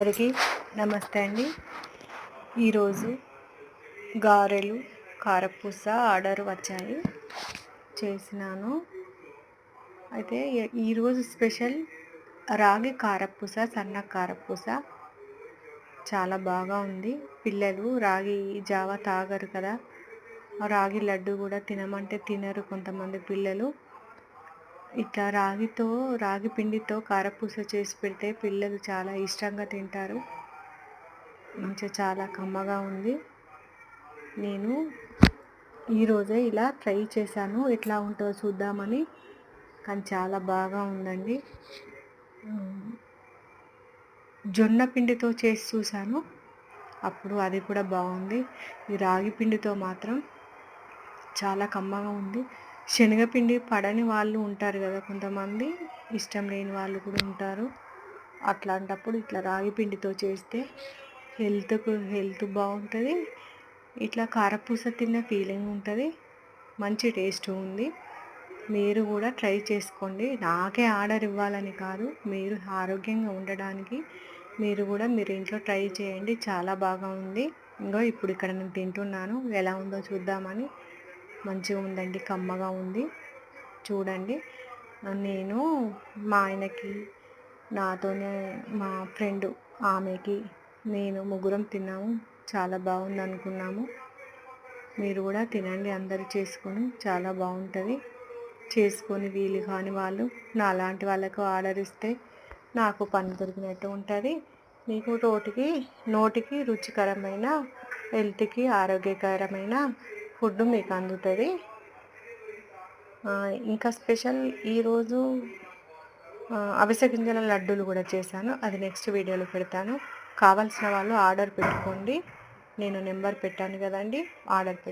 అందరికీ నమస్తే అండి. ఈరోజు గారెలు కారపూస ఆర్డర్ వచ్చాయి. చేసినాను. అయితే ఈరోజు స్పెషల్ రాగి కారపూస సన్న కారపూస. చాలా బాగా ఉంది. పిల్లలు రాగి జావ తాగరు కదా. రాగి లడ్డు కూడా తినమంటే తినరు కొంతమంది పిల్లలు. ఇట్లా రాగితో రాగి పిండితో కారపూస చేసి పెడితే పిల్లలు చాలా ఇష్టంగా తింటారు. మంచిగా చాలా కమ్మగా ఉంది. నేను ఈరోజే ఇలా ట్రై చేశాను. ఎట్లా ఉంటుందో చూద్దామని. కానీ చాలా బాగా ఉందండి. జొన్న పిండితో చేసి చూశాను. అప్పుడు అది కూడా బాగుంది. ఈ రాగి పిండితో మాత్రం చాలా కమ్మగా ఉంది. శనగపిండి పడని వాళ్ళు ఉంటారు కదా కొంతమంది. ఇష్టం లేని వాళ్ళు కూడా ఉంటారు. అట్లాంటప్పుడు ఇట్లా రాగి పిండితో చేస్తే హెల్త్కు హెల్త్ బాగుంటుంది. ఇట్లా కారపూస తిన్న ఫీలింగ్ ఉంటుంది. మంచి టేస్ట్ ఉంది. మీరు కూడా ట్రై చేసుకోండి. నాకే ఆర్డర్ ఇవ్వాలని కాదు. మీరు ఆరోగ్యంగా ఉండడానికి మీరు కూడా మీరు ఇంట్లో ట్రై చేయండి. చాలా బాగా ఉంది. ఇంకో ఇప్పుడు ఇక్కడ నేను తింటున్నాను. ఎలా ఉందో చూద్దామని. మంచిగా ఉందండి కమ్మగా ఉంది. చూడండి. నేను మా ఆయనకి నాతోనే మా ఫ్రెండ్ ఆమెకి నేను ముగ్గురం తిన్నాము. చాలా బాగుంది అనుకున్నాము. మీరు కూడా తినండి అందరు చేసుకొని చాలా బాగుంటుంది. చేసుకొని వీలు కాని వాళ్ళు నా లాంటి వాళ్ళకు ఆర్డర్ ఇస్తే నాకు పని దొరికినట్టు ఉంటుంది. మీకు రోటికి నోటికి రుచికరమైన హెల్త్కి ఆరోగ్యకరమైన ఫుడ్ మీకు అందుతుంది. ఇంకా స్పెషల్ ఈరోజు అవిసె గింజల లడ్డూలు కూడా చేశాను. అది నెక్స్ట్ వీడియోలో పెడతాను. కావాల్సిన వాళ్ళు ఆర్డర్ పెట్టుకోండి. నేను నెంబర్ పెట్టాను కదండి ఆర్డర్